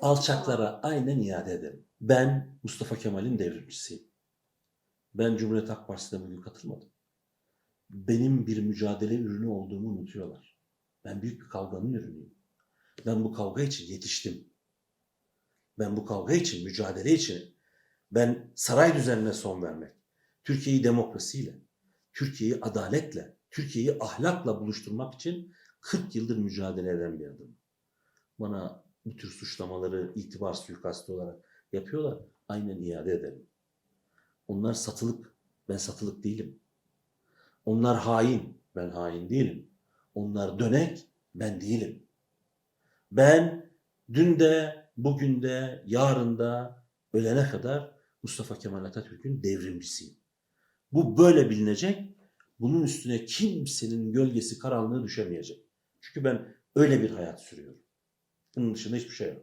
alçaklara aynen iade ederim. Ben Mustafa Kemal'in devrimcisiyim. Ben Cumhuriyet Halk Partisi'ne bugün katılmadım. Benim bir mücadele ürünü olduğumu unutuyorlar. Ben büyük bir kavganın ürünüyüm. Ben bu kavga için yetiştim. Ben bu kavga için, mücadele için, ben saray düzenine son vermek, Türkiye'yi demokrasiyle, Türkiye'yi adaletle, Türkiye'yi ahlakla buluşturmak için 40 yıldır mücadele eden bir adamım. Bana bu tür suçlamaları itibar suikastı olarak yapıyorlar. Aynen iade ederim. Onlar satılık, ben satılık değilim. Onlar hain, ben hain değilim. Onlar dönek, ben değilim. Ben dün de, bugün de, yarın da, ölene kadar Mustafa Kemal Atatürk'ün devrimcisiyim. Bu böyle bilinecek. Bunun üstüne kimsenin gölgesi karanlığı düşemeyecek. Çünkü ben öyle bir hayat sürüyorum. Bunun dışında hiçbir şey yok.